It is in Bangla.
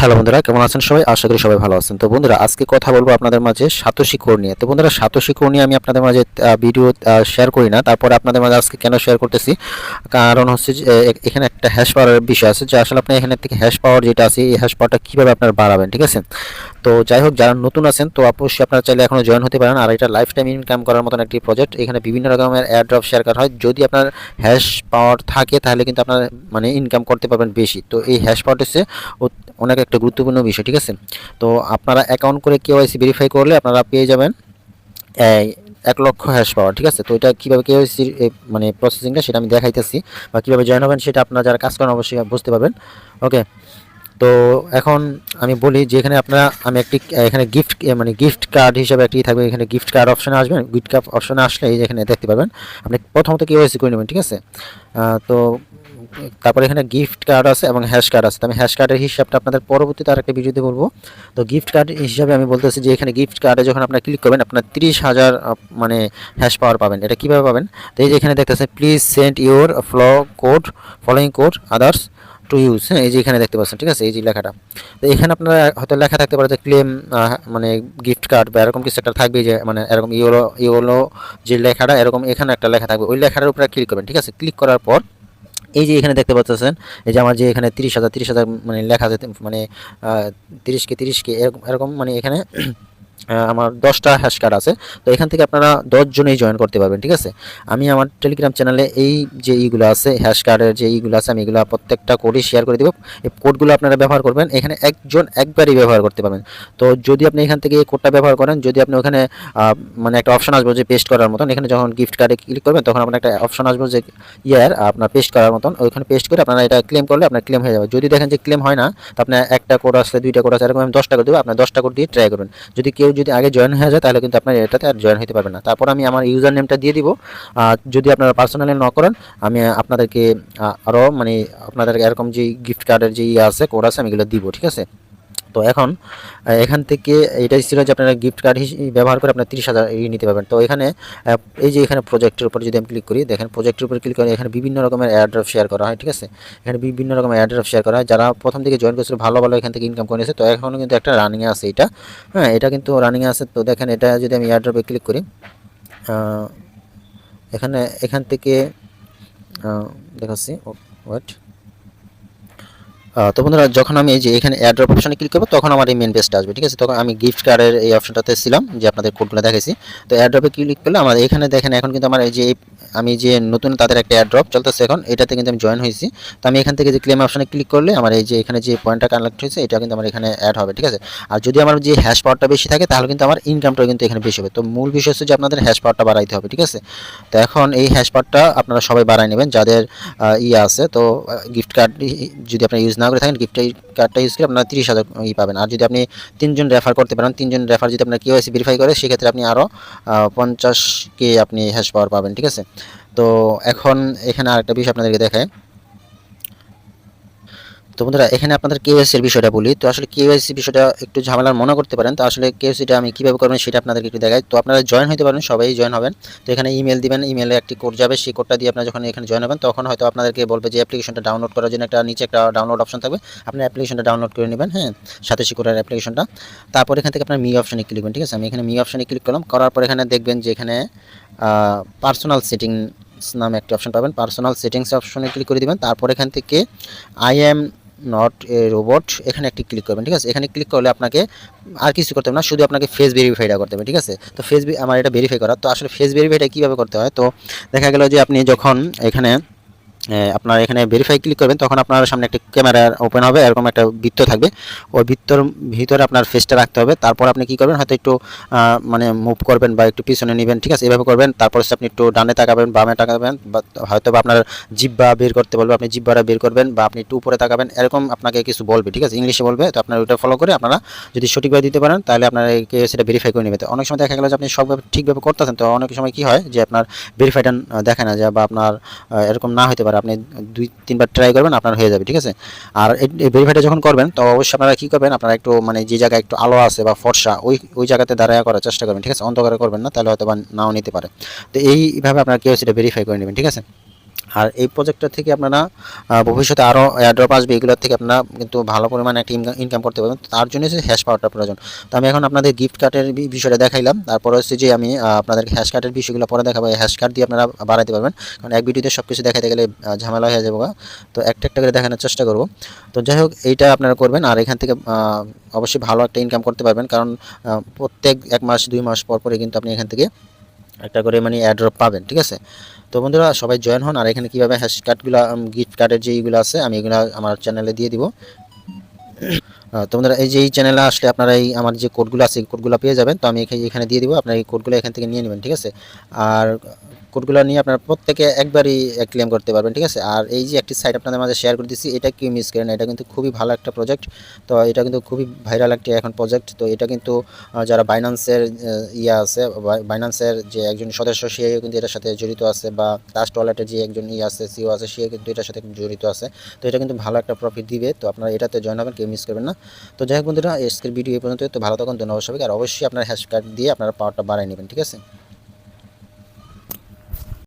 হ্যালো বন্ধুরা, কেমন আছেন সবাই? আশা করি সবাই ভালো আছেন। তো বন্ধুরা, আজকে কথা বলব আপনাদের মাঝে সাতোশী কোর নিয়ে। তো বন্ধুরা, সাতোশী কোর নিয়ে আমি আপনাদের মাঝে ভিডিও শেয়ার করি না। তারপরে আপনাদের মাঝে আজকে কেন শেয়ার করতেছি? কারণ হচ্ছে যে এখানে একটা হ্যাশ পাওয়ার বিষয় আছে, যে আসলে আপনি এখানে থেকে হ্যাশ পাওয়ার যেটা আছে, এই হ্যাশ পাওয়ারটা কীভাবে আপনার বাড়াবেন, ঠিক আছে? তো যাই হোক, যারা নতুন আছেন, তো অবশ্যই আপনারা চাইলে এখনও জয়েন হতে পারেন। আর এটা লাইফ টাইম ইনকাম করার মতন একটি প্রজেক্ট এখানে বিভিন্ন রকমের অ্যাড্রপ শেয়ার করা হয়। যদি আপনার হ্যাশ পাওয়ার থাকে, তাহলে কিন্তু আপনার মানে ইনকাম করতে পারবেন বেশি। তো এই হ্যাশ পাওয়ারটা হচ্ছে অনেক একটা গুরুত্বপূর্ণ বিষয়, ঠিক আছে? তো আপনারা অ্যাকাউন্ট করে কেওয়াইসি ভেরিফাই করলে আপনারা পেয়ে যাবেন এক লক্ষ হ্যাশ পাওয়ার ঠিক আছে? তো এটা কীভাবে কেওয়াইসি মানে প্রসেসিংটা সেটা আমি দেখাইতেছি বা কীভাবে জয়েন হবেন সেটা আপনারা যারা কাজ করেন, অবশ্যই বুঝতে পারবেন। ওকে তো এখন আমি বলি যে এখানে আপনারা, আমি একটি, এখানে গিফট মানে গিফট কার্ড হিসাবে একটি থাকবে, এখানে গিফট কার্ড অপশনে আসবেন গিফট কার্ড অপশনে আসলে এই এখানে দেখতে পাবেন, আপনি প্রথমত কেওয়াইসি করে নেবেন, ঠিক আছে? তো তারপরে এখানে গিফট কার্ড আছে এবং হ্যাশ কার্ড আছে। আমি হ্যাশ কার্ডের হিসাবটা আপনাদের পরবর্তীতে আর একটা ভিডিওতে বলব। তো গিফট কার্ড হিসাবে আমি বলতেছি যে এখানে গিফট কার্ডে যখন আপনার ক্লিক করবেন, আপনার তিরিশ হাজার মানে হ্যাশ পাওয়ার পাবেন। এটা কীভাবে পাবেন? তো এই যে এখানে দেখতেছেন please send your flow code following code others to use হ্যাঁ এই যে এখানে দেখতে পাচ্ছেন, ঠিক আছে, এই যে লেখাটা। তো এখানে আপনারা হয়তো লেখা থাকতে পারে যে ক্লেম মানে গিফট কার্ড বা এরকম কিছু একটা থাকবে যে মানে এরকম ইওলো ইওলো যে লেখাটা, এরকম এখানে একটা লেখা থাকবে। ওই লেখাটার উপরে ক্লিক করবেন, ঠিক আছে ক্লিক করার পর এই যে এখানে দেখতে পাচ্ছেন, এই যে আমার যে এখানে তিরিশ হাজার তিরিশ হাজার মানে লেখা আছে মানে তিরিশকে তিরিশকে এরকম এরকম মানে এখানে আমার দশটা হ্যাশ কার্ড আছে। তো এখান থেকে আপনারা দশজনেই জয়েন করতে পারবেন, ঠিক আছে? আমি আমার টেলিগ্রাম চ্যানেলে এই যে ইগুলো আছে হ্যাশ কার্ডের যে ইগুলো আছে, আমি এগুলো প্রত্যেকটা কোডই শেয়ার করে দেবো। এই কোডগুলো আপনারা ব্যবহার করবেন, এখানে একজন একবারই ব্যবহার করতে পারবেন। তো যদি আপনি এখান থেকে এই কোডটা ব্যবহার করেন, যদি আপনি ওখানে মানে একটা অপশন আসবে যে পেস্ট করার মতন, এখানে যখন গিফট কার্ডে ক্লিক করবেন, তখন আপনার একটা অপশন আসবে যে ইয়ার আপনার পেস্ট করার মতন, ওইখানে পেস্ট করে আপনারা এটা ক্লেম করলে আপনার ক্লেম হয়ে যাবে। যদি দেখেন যে ক্লেম হয় না, তো আপনার একটা কোড আসলে, দুইটা কোড আছে, এরকম আমি দশটা করে দেবো, আপনার দশটা কোড দিয়ে ট্রাই করবেন। যদি কেউ যদি আগে জয়েন হয়ে যায়, তাহলে কিন্তু আপনার এটাতে আর জয়েন হতে পারবে না। তারপর আমি আমার ইউজার নেমটা দিয়ে দিব। যদি আপনারা পার্সোনালি ন করেন, আমি আপনাদেরকে আরও মানে আপনাদেরকে এরকম যে গিফট কার্ডের যে ইয়ে আছে কোড আছে, আমি এগুলো দিব, ঠিক আছে? তো এখন এখান থেকে এটাই ছিল যে আপনারা গিফট কার্ড ব্যবহার করে আপনার তিরিশ হাজার ই নিতে পারবেন। তো এখানে এই যে এখানে প্রজেক্টের উপর যদি আমি ক্লিক করি, দেখেন প্রজেক্টের উপর ক্লিক করে এখানে বিভিন্ন রকমের অ্যাড্রপ শেয়ার করা হয়, ঠিক আছে? এখানে বিভিন্ন রকমের অ্যাড্রপ শেয়ার করা হয়। যারা প্রথম থেকে জয়েন করেছিল, ভালো ভালো এখান থেকে ইনকাম করে নিয়েছে তো এখনও কিন্তু একটা রানিংয়ে আছে এটা। হ্যাঁ এটা কিন্তু রানিংয়ে আছে। তো দেখেন, এটা যদি আমি অ্যাড্রপে ক্লিক করি এখানে, এখান থেকে দেখাচ্ছি ওয়েট তো বন্ধুরা, যখন আমি এই যে এখানে অ্যাড্রপ অপশনে ক্লিক করব, তখন আমার এই মেন পেজটা আসবে, ঠিক আছে? তখন আমি গিফট কার্ডের এই অপশনটাতে ছিলাম, যে আপনাদের কোডগুলো দেখেছি তো অ্যাড্রপে ক্লিক করলে আমার এখানে দেখেন, এখন কিন্তু আমার এই যে আমি যে নতুন তাদের একটা এয়ারড্রপ চলতেছে এখন, এটাতে কিন্তু আমি জয়েন হয়েছি। তো আমি এখান থেকে যে ক্লেম অপশানে ক্লিক করলে আমার এই যে এখানে যে পয়েন্টটা কানেক্ট হয়েছে এটা কিন্তু আমার এখানে অ্যাড হবে, ঠিক আছে? আর যদি আমার যে হ্যাশ পাওয়ারটা বেশি থাকে, তাহলে কিন্তু আমার ইনকামটাও কিন্তু এখানে বেশি হবে। তো মূল বিষয় হচ্ছে যে আপনাদের হ্যাশ পাওয়ারটা বাড়াইতে হবে, ঠিক আছে? তো এখন এই হ্যাশ পাওয়ারটা আপনারা সবাই বাড়াই নেবেন, যাদের ইয়ে আছে। তো গিফট কার্ড যদি আপনি ইউজ না করে থাকেন গিফট কার্ডটা ইউজ করে আপনারা তিরিশ হাজার ই পাবেন। আর যদি আপনি তিনজন রেফার করতে পারেন, তিনজন রেফার যদি আপনার কেওয়াইসি ভেরিফাই করে, সেক্ষেত্রে আপনি আরও পঞ্চাশ কে আপনি হ্যাশ পাওয়ার পাবেন, ঠিক আছে? তো এখন এখানে আরেকটা বিষয় আপনাদেরকে দেখায় তো বন্ধুরা, এখানে আপনাদের কেওয়াইসির বিষয়টা বলি। তো আসলে কেওয়াইসি বিষয়টা একটু ঝামেলার মনে করতে পারেন। তো আসলে কেওয়াইসিটা আমি কীভাবে করবেন সেটা আপনাদেরকে একটু দেখাই। তো আপনারা জয়েন হতে পারেন, সবাই জয়েন হবেন। তো এখানে ইমেল দিবেন ইমেলে একটি কোড যাবে। সেই কোডটা দিয়ে আপনারা যখন এখানে জয়েন হবেন, তখন হয়তো আপনাদেরকে বলবে যে অ্যাপ্লিকেশনটা ডাউনলোড করার জন্য একটা নিচে একটা ডাউনলোড অপশন থাকবে। আপনি অ্যাপ্লিকেশনটা ডাউনলোড করে নেবেন হ্যাঁ? সাথে শিকোটার অ্যাপ্লিকেশনটা তারপর এখান থেকে আপনার মি অপশনে ক্লিক করবেন, ঠিক আছে? আমি এখানে মি অপশনে ক্লিক করলাম। করার পর এখানে দেখবেন যে এখানে পার্সোনাল সেটিংস নামে একটা অপশন পাবেন। পার্সোনাল সেটিংস অপশনে ক্লিক করে দেবেন। তারপর এখান থেকে I am not a robot এখানে একটি ক্লিক করবেন, ঠিক আছে? এখানে ক্লিক করলে আপনাকে আর কিছু করতে হবে না, শুধু আপনাকে ফেস ভেরিফাইটা করতে হবে, ঠিক আছে? তো ফেস আমার এটা ভেরিফাই করা। তো আসলে ফেস ভেরিফাইটা কীভাবে করতে হয়? তো দেখা গেল যে আপনি যখন এখানে আপনার এখানে ভেরিফাই ক্লিক করবেন, তখন আপনার সামনে একটা ক্যামেরা ওপেন হবে, এরকম একটা বৃত্ত থাকবে। ওই বৃত্তর ভিতরে আপনার ফেসটা রাখতে হবে। তারপর আপনি কি করবেন, হয়তো একটু মানে মুভ করবেন বা একটু পিছনে নেবেন, ঠিক আছে? এভাবে করবেন। তারপর হচ্ছে আপনি একটু ডানে তাকাবেন, বামে তাকাবেন, বা হয়তো বা আপনার জিব্বা বের করতে বলবে, আপনি জিব্বাটা বের করবেন বা আপনি একটু উপরে তাকাবেন, এরকম আপনাকে কিছু বলবে, ঠিক আছে? ইংলিশে বলবে, তো আপনার ওইটা ফলো করে আপনারা যদি সঠিকভাবে দিতে পারেন, তাহলে আপনার সেটা ভেরিফাই করে নেবে। তো অনেক সময় দেখা গেল যে আপনি সবভাবে ঠিকভাবে করতেছেন, তো অনেক সময় কি হয় যে আপনার ভেরিফাইটা দেখে না যায় বা আপনার এরকম না হতে পারে। আপনি দুই, তিনবার ট্রাই করবেন, আপনার হয়ে যাবে, ঠিক আছে? আর ভেরিফাইটা যখন করবেন, তো অবশ্যই আপনারা কী করবেন, আপনারা একটু মানে যে জায়গায় একটু আলো আছে বা ফর্সা, ওই ওই জায়গাতে দাঁড়ায় করার চেষ্টা করবেন, ঠিক আছে? অন্ধকারে করবেন না, তাহলে হয়তো বা নাও নিতে পারে। তো এইভাবে আপনার কেউ সেটা ভেরিফাই করে নেবেন, ঠিক আছে? আর এই প্রজেক্টটা থেকে আপনারা ভবিষ্যতে আরও অ্যাড্রপ আসবে এগুলোর থেকে আপনারা কিন্তু ভালো পরিমাণে একটা ইনকাম করতে পারবেন। তার জন্য হচ্ছে হ্যাশ পাওয়ারটা প্রয়োজন। তো আমি এখন আপনাদের গিফট কার্ডের বিষয়টা দেখাইলাম। তারপরে হচ্ছে যে আমি আপনাদেরকে হ্যাশ কার্ডের বিষয়গুলো পরে দেখাবো। হ্যাশ কার্ড দিয়ে আপনারা বাড়াতে পারবেন। কারণ এক ভিডিওতে সব কিছু দেখাতে গেলে ঝামেলা হয়ে যাবে তো একটা একটা করে দেখানোর চেষ্টা করব। তো যাই হোক, এইটা আপনারা করবেন। আর এখান থেকে অবশ্যই ভালো একটা ইনকাম করতে পারবেন। কারণ প্রত্যেক এক মাস, দুই মাস পর পরে কিন্তু আপনি এখান থেকে একটা করে মানে অ্যাড্রপ পাবেন, ঠিক আছে? তো বন্ধুরা, সবাই জয়েন হন, আর এখানে কীভাবে হ্যাশ কার্ডগুলো গিফট কার্ডের যে এইগুলো আছে, আমি এগুলো আমার চ্যানেলে দিয়ে দিব। তো এই যে এই চ্যানেলে আসলে আপনারা এই আমার যে কোডগুলো আছে, এই কোডগুলো পেয়ে যাবেন। তো আমি এখানে- এখানে দিয়ে দিব, আপনার এই কোডগুলো এখান থেকে নিয়ে নেবেন, ঠিক আছে? আর কোডগুলো নিয়ে আপনারা প্রত্যেকে একবারই ক্লেম করতে পারবেন, ঠিক আছে? আর এই যে একটি সাইট আপনাদের মাঝে শেয়ার করে দিচ্ছি, এটা কি মিস করেন এটা কিন্তু খুবই ভালো একটা প্রজেক্ট তো এটা কিন্তু খুবই ভাইরাল একটি এখন প্রজেক্ট তো এটা কিন্তু যারা বাইন্যান্সের ইয়ে আছে বাইন্যান্সের যে একজন সদস্য সে কিন্তু এটার সাথে জড়িত আছে, বা লাস্ট ওয়ালেটের যে একজন ইয়ে আছে সিও আছে সে কিন্তু এটার সাথে জড়িত আছে। তো এটা কিন্তু ভালো একটা প্রফিট দিবে। তো আপনারা এটাতে জয়েন হবেন, কেউ মিস করবেন না। তো যাই হোক বন্ধুরা, আজকের ভিডিও এই পর্যন্ত তো ভালো থাকুন, ধন্যবাদ সবাইকে। আর অবশ্যই আপনার হ্যাশ কার্ড দিয়ে আপনারা পাওয়ারটা বাড়াই নেবেন, ঠিক আছে?